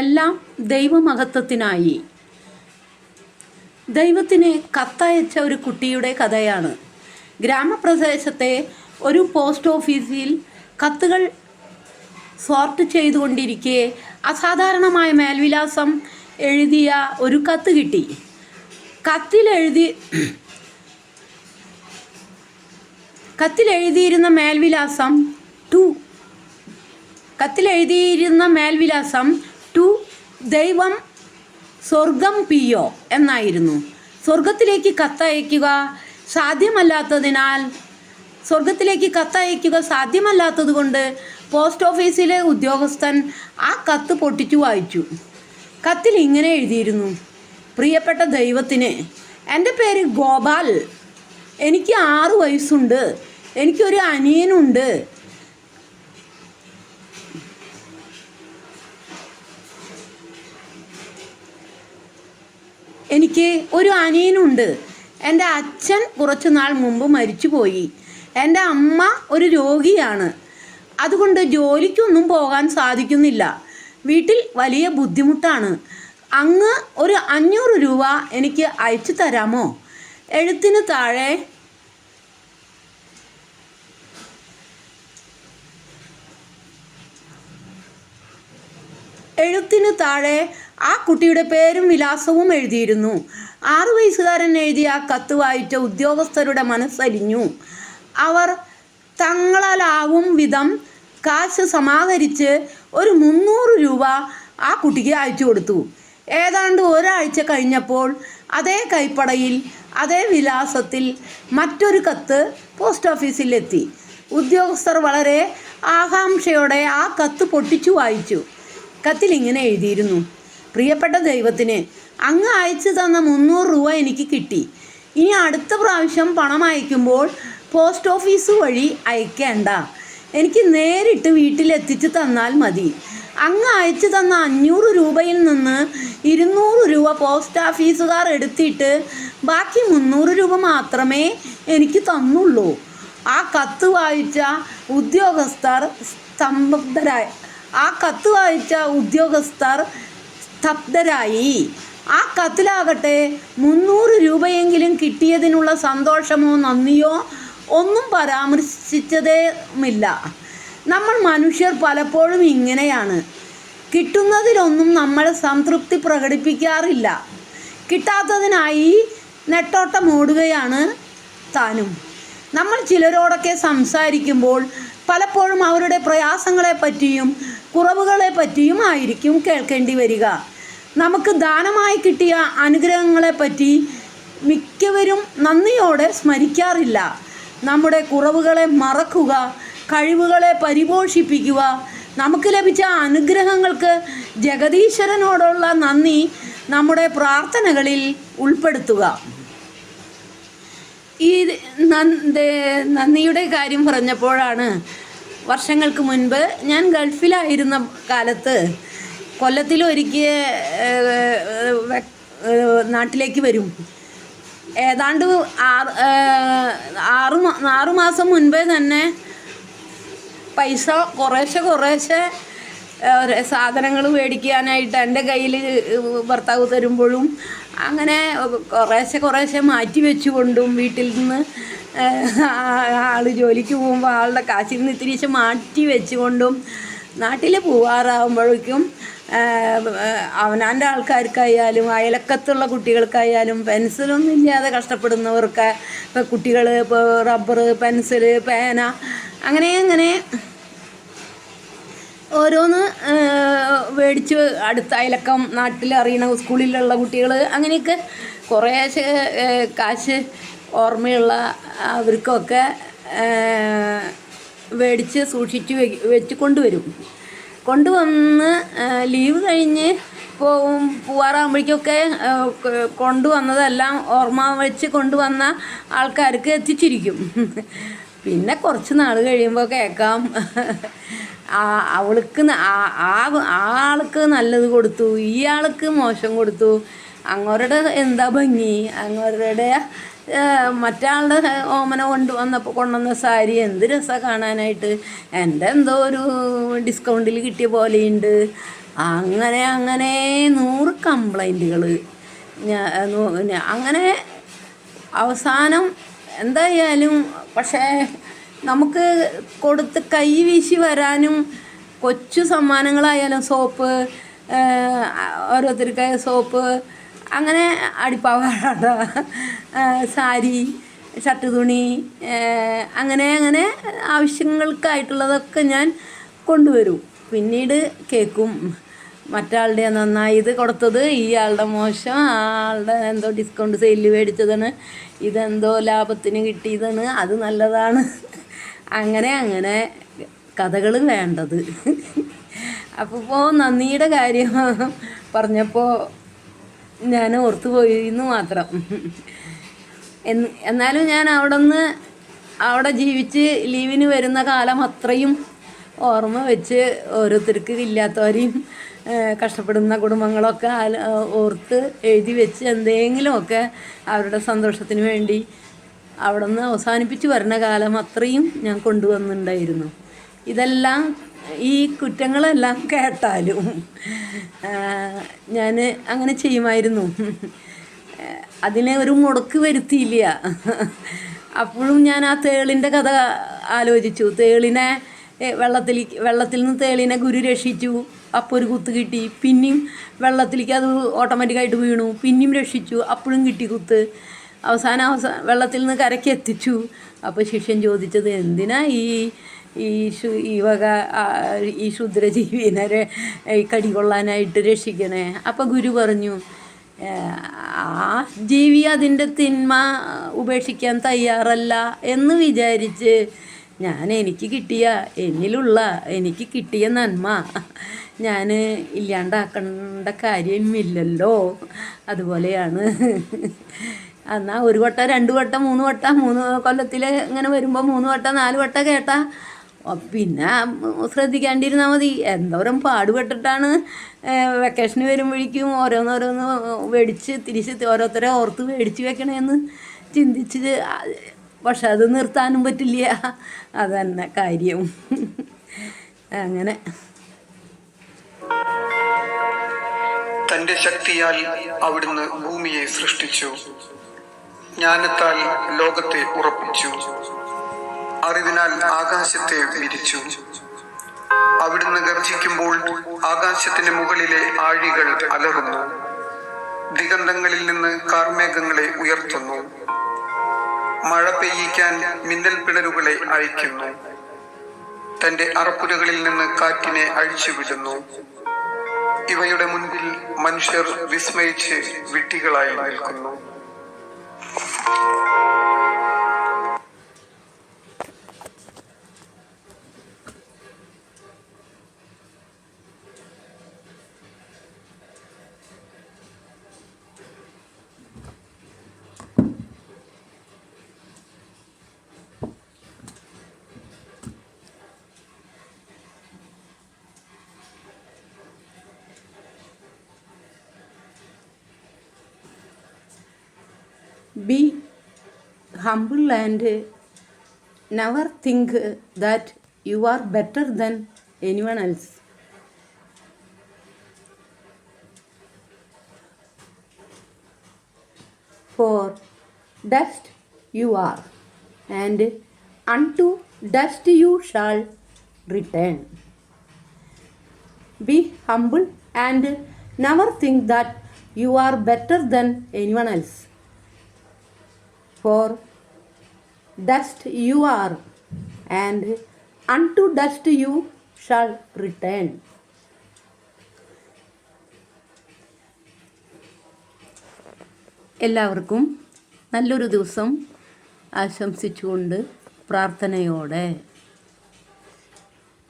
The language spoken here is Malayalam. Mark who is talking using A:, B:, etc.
A: എല്ലാം ദൈവമഹത്വത്തിനായി. ദൈവത്തിന് കത്തയച്ച ഒരു കുട്ടിയുടെ കഥയാണ്. ഗ്രാമപ്രദേശത്തെ ഒരു പോസ്റ്റ് ഓഫീസിൽ കത്തുകൾ സോർട്ട് ചെയ്തുകൊണ്ടിരിക്കെ അസാധാരണമായ മേൽവിലാസം എഴുതിയ ഒരു കത്ത് കിട്ടി. കത്തിലെഴുതി കത്തിലെഴുതിയിരുന്ന മേൽവിലാസം ടു. കത്തിലെഴുതിയിരുന്ന മേൽവിലാസം ടു ദൈവം സ്വർഗം പിയോ എന്നായിരുന്നു. സ്വർഗത്തിലേക്ക് കത്തയക്കുക സാധ്യമല്ലാത്തതിനാൽ സ്വർഗത്തിലേക്ക് കത്തയക്കുക സാധ്യമല്ലാത്തത് കൊണ്ട് പോസ്റ്റ് ഓഫീസിലെ ഉദ്യോഗസ്ഥൻ ആ കത്ത് പൊട്ടിച്ചു വായിച്ചു. കത്തിൽ ഇങ്ങനെ എഴുതിയിരുന്നു പ്രിയപ്പെട്ട ദൈവത്തിന് എന്റെ പേര് ഗോപാൽ. എനിക്ക് ആറ് വയസ്സുണ്ട്. എനിക്കൊരു അനിയനുണ്ട്. എനിക്ക് ഒരു അനിയനുണ്ട്. എന്റെ അച്ഛൻ കുറച്ച് നാൾ മുമ്പ് മരിച്ചുപോയി. എന്റെ അമ്മ ഒരു രോഗിയാണ്. അതുകൊണ്ട് ജോലിക്കൊന്നും പോകാൻ സാധിക്കുന്നില്ല. വീട്ടിൽ വലിയ ബുദ്ധിമുട്ടാണ്. അങ്ങ് ഒരു അഞ്ഞൂറ് രൂപ എനിക്ക് അയച്ചു തരാമോ? എഴുത്തിന് താഴെ. എഴുത്തിന് താഴെ ആ കുട്ടിയുടെ പേരും വിലാസവും എഴുതിയിരുന്നു. ആറു വയസ്സുകാരൻ എഴുതിയ ആ കത്ത് വായിച്ച ഉദ്യോഗസ്ഥരുടെ മനസ്സലിഞ്ഞു. അവർ തങ്ങളാലാവും വിധം കാശ് സമാഹരിച്ച് ഒരു മുന്നൂറ് രൂപ ആ കുട്ടിക്ക് അയച്ചു കൊടുത്തു. ഏതാണ്ട് ഒരാഴ്ച കഴിഞ്ഞപ്പോൾ അതേ കൈപ്പടയിൽ അതേ വിലാസത്തിൽ മറ്റൊരു കത്ത് പോസ്റ്റ് ഓഫീസിൽ എത്തി. ഉദ്യോഗസ്ഥർ വളരെ ആകാംക്ഷയോടെ ആ കത്ത് പൊട്ടിച്ചു വായിച്ചു. കത്തിൽ ഇങ്ങനെ എഴുതിയിരുന്നു. പ്രിയപ്പെട്ട ദൈവത്തിന് അങ്ങ് അയച്ചു തന്ന മുന്നൂറ് രൂപ എനിക്ക് കിട്ടി. ഇനി അടുത്ത പ്രാവശ്യം പണം അയക്കുമ്പോൾ പോസ്റ്റ് ഓഫീസ് വഴി അയക്കേണ്ട. എനിക്ക് നേരിട്ട് വീട്ടിലെത്തിച്ച് തന്നാൽ മതി. അങ്ങ് അയച്ചു തന്ന അഞ്ഞൂറ് രൂപയിൽ നിന്ന് ഇരുന്നൂറ് രൂപ പോസ്റ്റ് ഓഫീസുകാർ എടുത്തിട്ട് ബാക്കി മുന്നൂറ് രൂപ മാത്രമേ എനിക്ക് തന്നുള്ളൂ. ആ കത്ത് വായിച്ച ഉദ്യോഗസ്ഥർ സ്തംഭരായി ആ കത്ത് വായിച്ച ഉദ്യോഗസ്ഥർ സ്തബ്ധരായി ആ കത്തിലാകട്ടെ മുന്നൂറ് രൂപയെങ്കിലും കിട്ടിയതിനുള്ള സന്തോഷമോ നന്ദിയോ ഒന്നും പരാമർശിച്ചതേമില്ല നമ്മൾ മനുഷ്യർ പലപ്പോഴും ഇങ്ങനെയാണ്. കിട്ടുന്നതിലൊന്നും നമ്മൾ സംതൃപ്തി പ്രകടിപ്പിക്കാറില്ല. കിട്ടാത്തതിനായി നെട്ടോട്ടം ഓടുകയാണ് താനും. നമ്മൾ ചിലരോടൊക്കെ സംസാരിക്കുമ്പോൾ പലപ്പോഴും അവരുടെ പ്രയാസങ്ങളെ പറ്റിയും കുറവുകളെ പറ്റിയും ആയിരിക്കും കേൾക്കേണ്ടി വരിക. നമുക്ക് ദാനമായി കിട്ടിയ അനുഗ്രഹങ്ങളെ പറ്റി മിക്കവരും നന്ദിയോടെ സ്മരിക്കാറില്ല. നമ്മുടെ കുറവുകളെ മറക്കുക കഴിവുകളെ പരിപോഷിപ്പിക്കുക നമുക്ക് ലഭിച്ച അനുഗ്രഹങ്ങൾക്ക് ജഗദീശ്വരനോടുള്ള നന്ദി നമ്മുടെ പ്രാർത്ഥനകളിൽ ഉൾപ്പെടുത്തുക. ഈ നന്ദ- നന്ദിയുടെ കാര്യം പറഞ്ഞപ്പോഴാണ് വർഷങ്ങൾക്ക് മുൻപ് ഞാൻ ഗൾഫിലായിരുന്ന കാലത്ത് കൊല്ലത്തിലൊരിക്കൽ നാട്ടിലേക്ക് വരും. ഏതാണ്ട് ആറ് ആറു ആറ് മാസം മുൻപേ തന്നെ പൈസ കുറേശ്ശെ കുറേശ്ശെ സാധനങ്ങൾ മേടിക്കാനായിട്ട് എന്റെ കയ്യിൽ ഭർത്താവ് തരുമ്പോഴും അങ്ങനെ കുറേശ്ശെ കുറേശ്ശെ മാറ്റി വെച്ചുകൊണ്ടും വീട്ടിൽ നിന്ന് ആൾ ജോലിക്ക് പോകുമ്പോൾ ആളുടെ കാശിൽ നിന്ന് ഇത്തിരി മാറ്റി വെച്ചുകൊണ്ടും നാട്ടിൽ പോവാറാകുമ്പോഴേക്കും അവനാന്റെ ആൾക്കാർക്കായാലും അയലക്കത്തുള്ള കുട്ടികൾക്കായാലും പെൻസിലൊന്നും ഇല്ലാതെ കഷ്ടപ്പെടുന്നവർക്ക് ഇപ്പോൾ കുട്ടികൾ ഇപ്പോൾ റബ്ബർ പെൻസിൽ പേന അങ്ങനെ അങ്ങനെ ഓരോന്ന് മേടിച്ച് അടുത്ത അയലക്കം നാട്ടിൽ അറിയണ സ്കൂളിലുള്ള കുട്ടികൾ അങ്ങനെയൊക്കെ കുറേശ്ശെ കാശ് ഓർമ്മയുള്ള അവർക്കൊക്കെ മേടിച്ച് സൂക്ഷിച്ച് വെച്ച് കൊണ്ടുവരും. കൊണ്ടുവന്ന് ലീവ് കഴിഞ്ഞ് പോവും പോവാറാകുമ്പോഴേക്കൊക്കെ കൊണ്ടുവന്നതെല്ലാം ഓർമ്മ വെച്ച് കൊണ്ടുവന്ന ആൾക്കാർക്ക് എത്തിച്ചിരിക്കും. പിന്നെ കുറച്ച് നാൾ കഴിയുമ്പോൾ കേൾക്കാം. അവൾക്ക് ആ ആൾക്ക് നല്ലത് കൊടുത്തു ഇയാൾക്ക് മോശം കൊടുത്തു. അങ്ങോരുടെ എന്താ ഭംഗി? അങ്ങോരുടെ മറ്റാളുടെ ഓമന കൊണ്ട് വന്നപ്പോൾ കൊണ്ടുവന്ന സാരി എന്ത് രസമാണ് കാണാനായിട്ട്. എന്റെ എന്തോ ഒരു ഡിസ്കൗണ്ടിൽ കിട്ടിയ പോലെയുണ്ട്. അങ്ങനെ അങ്ങനെ നൂറ് കംപ്ലൈന്റുകൾ അങ്ങനെ അവസാനം എന്തായാലും പക്ഷേ നമുക്ക് കൊടുത്ത് കൈ വീശി വരാനും കൊച്ചു സമ്മാനങ്ങളായാലും സോപ്പ് ഓരോരുത്തർക്ക് സോപ്പ് അങ്ങനെ അടിപ്പാവാട സാരി ഷർട്ട് തുണി അങ്ങനെ അങ്ങനെ ആവശ്യങ്ങൾക്കായിട്ടുള്ളതൊക്കെ ഞാൻ കൊണ്ടുവരും. പിന്നീട് കേൾക്കും മറ്റാളുടെ നന്നായി ഇത് കൊടുത്തത് ഈ ആളുടെ മോശം ആളുടെ എന്തോ ഡിസ്കൗണ്ട് സെയിലിൽ മേടിച്ചതാണ് ഇതെന്തോ ലാഭത്തിന് കിട്ടിയതാണ് അത് നല്ലതാണ്. അങ്ങനെ അങ്ങനെ കഥകൾ വേണ്ടത്. അപ്പോൾ നന്ദിയുടെ കാര്യം പറഞ്ഞപ്പോൾ ഞാൻ ഓർത്തു എന്ന് മാത്രം. എന്ന് എന്നാലും ഞാൻ അവിടെ നിന്ന് അവിടെ ജീവിച്ച് ലീവിന് വരുന്ന കാലം അത്രയും ഓർമ്മ വെച്ച് ഓരോരുത്തർക്ക് ഇല്ലാത്തവരെയും കഷ്ടപ്പെടുന്ന കുടുംബങ്ങളൊക്കെ ഓർത്ത് എഴുതി വെച്ച് എന്തെങ്കിലുമൊക്കെ അവരുടെ സന്തോഷത്തിന് വേണ്ടി അവിടെ നിന്ന് അവസാനിപ്പിച്ച് വരുന്ന കാലം അത്രയും ഞാൻ കൊണ്ടുവന്നിട്ടുണ്ടായിരുന്നു ഇതെല്ലാം ഈ കുറ്റങ്ങളെല്ലാം കേട്ടാലും ഞാൻ അങ്ങനെ ചെയ്യുമായിരുന്നു. അതിനെ ഒരു മുടക്ക് വരുത്തിയില്ല. അപ്പോഴും ഞാൻ ആ തേളിന്റെ കഥ ആലോചിച്ചു. തേളിനെ വെള്ളത്തിൽ വെള്ളത്തിൽ നിന്ന് തേളിനെ ഗുരു രക്ഷിച്ചു. അപ്പോൾ ഒരു കുത്ത് കിട്ടി. പിന്നെയും വെള്ളത്തിലേക്ക് അത് ഓട്ടോമാറ്റിക്കായിട്ട് വീണു. പിന്നെയും രക്ഷിച്ചു. അപ്പോഴും കിട്ടി കുത്ത്. അവസാനം അവസാന വെള്ളത്തിൽ നിന്ന് കരയ്ക്ക് എത്തിച്ചു. അപ്പോൾ ശിഷ്യൻ ചോദിച്ചത് എന്തിനാ ഈ ഈ ശു ഈ വക ഈ ക്ഷുദ്രജീവിനെ ഈ കടി കൊള്ളാനായിട്ട് രക്ഷിക്കണേ. അപ്പം ഗുരു പറഞ്ഞു ആ ജീവി അതിന്റെ തിന്മ ഉപേക്ഷിക്കാൻ തയ്യാറല്ല എന്ന് വിചാരിച്ച് ഞാൻ എനിക്ക് കിട്ടിയ എന്നിലുള്ള എനിക്ക് കിട്ടിയ നന്മ ഞാൻ ഇല്ലാണ്ടാക്കേണ്ട കാര്യമില്ലല്ലോ. അതുപോലെയാണ്. എന്നാൽ ഒരു വട്ടം രണ്ട് വട്ടം മൂന്ന് വട്ടം മൂന്ന് കൊല്ലത്തിൽ ഇങ്ങനെ വരുമ്പോൾ മൂന്ന് വട്ടം നാല് വട്ടം കേട്ടാ ഓ, പിന്നെ ശ്രദ്ധിക്കാണ്ടിരുന്നാൽ മതി. എന്തോരം പാടുപെട്ടിട്ടാണ് വെക്കേഷന് വരുമ്പോഴേക്കും ഓരോന്നോരോന്ന് മേടിച്ച് തിരിച്ച് ഓരോരുത്തരെ ഓർത്ത് മേടിച്ച് വെക്കണേന്ന് ചിന്തിച്ച് പക്ഷെ അത് നിർത്താനും പറ്റില്ല. അതന്നെ കാര്യം. അങ്ങനെ.
B: തന്റെ ശക്തിയാൽ അവിടുന്ന് ഭൂമിയെ സൃഷ്ടിച്ചു. ജ്ഞാനത്താൽ ലോകത്തെ ഉറപ്പിച്ചു. അറിവിനാൽ ആകാശത്തെ വിരിച്ചു. അവിടുന്ന് ഗർജിക്കുമ്പോൾ ആകാശത്തിന് മുകളിലെ ആഴികൾ അലറുന്നു. ദിഗന്ധങ്ങളിൽ നിന്ന് കാർമേഘങ്ങളെ ഉയർത്തുന്നു. മഴ പെയ്യിക്കാൻ മിന്നൽ പിണരുകളെ അയക്കുന്നു തന്റെ അറപ്പുരകളിൽ നിന്ന് കാറ്റിനെ അഴിച്ചുവിടുന്നു. ഇവയുടെ മുൻപിൽ മനുഷ്യർ വിസ്മയിച്ച് വിട്ടികളായി നിൽക്കുന്നു.
A: be humble and never think that you are better than anyone else. For dust you are, and unto dust you shall return. Be humble and never think that you are better than anyone else. For dust you are, and unto dust you shall return. എല്ലാവർക്കും നല്ലൊരു ദിവസം ആശംസിച്ചുകൊണ്ട് പ്രാർത്ഥനയോടെ